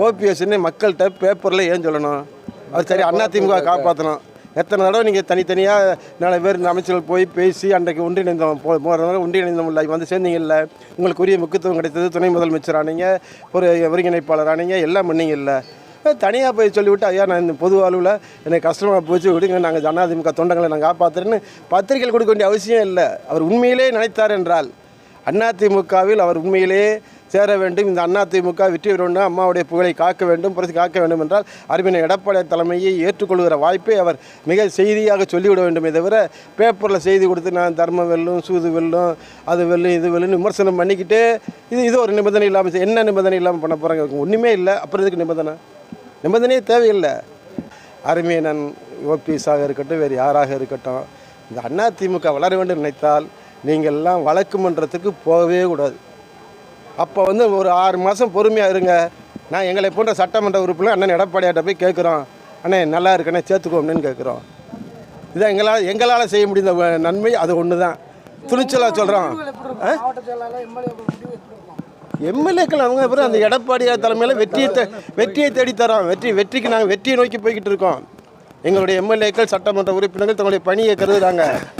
ஓபிஎஸ்ன்னு மக்கள்கிட்ட பேப்பரில் ஏன் சொல்லணும்? அது சரி அண்ணா திமுக காப்பாற்றணும் எத்தனை தடவை நீங்கள் தனித்தனியாக நாலு பேர் இந்த அமைச்சர்கள் போய் பேசி அன்றைக்கு ஒன்றிணைந்தோம். போ போகிற தடவை ஒன்றிணைந்தோம் இல்லை வந்து சேர்ந்தீங்கல்ல. உங்களுக்கு உரிய முக்கியத்துவம் கிடைத்தது துணை முதலமைச்சர் ஆனீங்க ஒரு ஒருங்கிணைப்பாளர் ஆனீங்க எல்லாம் பண்ணீங்கல்ல. தனியாக போய் சொல்லிவிட்டு ஐயா நான் இந்த பொது அளவில் எனக்கு கஷ்டமாக போச்சு விடுங்க நாங்கள் அதிமுக தொண்டங்களை நான் காப்பாற்றுறேன்னு பத்திரிகைகள் கொடுக்க வேண்டிய அவசியம் இல்லை. அவர் உண்மையிலே நினைத்தார் என்றால் அதிமுகவில் அவர் உண்மையிலேயே சேர வேண்டும். இந்த அதிமுக வெற்றி பெறணும் அம்மாவுடைய புகழை காக்க வேண்டும் புரட்சி காக்க வேண்டும் என்றால் அறிவினை எடப்பாடி தலைமையை ஏற்றுக்கொள்கிற வாய்ப்பை அவர் மிக செய்தியாக சொல்லிவிட வேண்டுமே தவிர பேப்பரில் செய்தி கொடுத்து நான் தர்மம் வெல்லும் சூது வெல்லும் அது வெல்லும் இது வெல்லும் விமர்சனம் பண்ணிக்கிட்டு இது இது ஒரு நிபந்தனை இல்லாமல் என்ன நிபந்தனை இல்லாமல் பண்ண போகிறாங்க ஒன்றுமே இல்லை. அப்புறம் இதுக்கு நிபந்தனை? நிபந்தனையே தேவையில்லை. அருமையனன் ஓபிஎஸாக இருக்கட்டும் வேறு யாராக இருக்கட்டும் இந்த அதிமுக வளர வேண்டும் நினைத்தால் நீங்கள் எல்லாம் வழக்கு மன்றத்துக்கு போகவே கூடாது. அப்போ வந்து ஒரு ஆறு மாதம் பொறுமையாக இருங்க. நான் எங்களை போன்ற சட்டமன்ற உறுப்பினர் அண்ணன் எடப்பாடியாட்ட போய் கேட்குறோம் அண்ணே நல்லா இருக்கண்ணே சேர்த்துக்கோ அப்படின்னு கேட்குறோம் இதான் எங்களால் எங்களால் செய்ய முடிந்த நன்மை அது ஒன்று தான் துணிச்சலாக சொல்கிறோம் எம்எல்ஏக்கள் அவங்க அப்புறம் அந்த எடப்பாடியார் தலைமையில் வெற்றியை வெற்றியை தேடி தரோம் வெற்றி வெற்றிக்கு நாங்கள் வெற்றியை நோக்கி போய்கிட்டு இருக்கோம். எங்களுடைய எம்எல்ஏக்கள் சட்டமன்ற உறுப்பினர்கள் தங்களுடைய பணியை கருதுகிறாங்க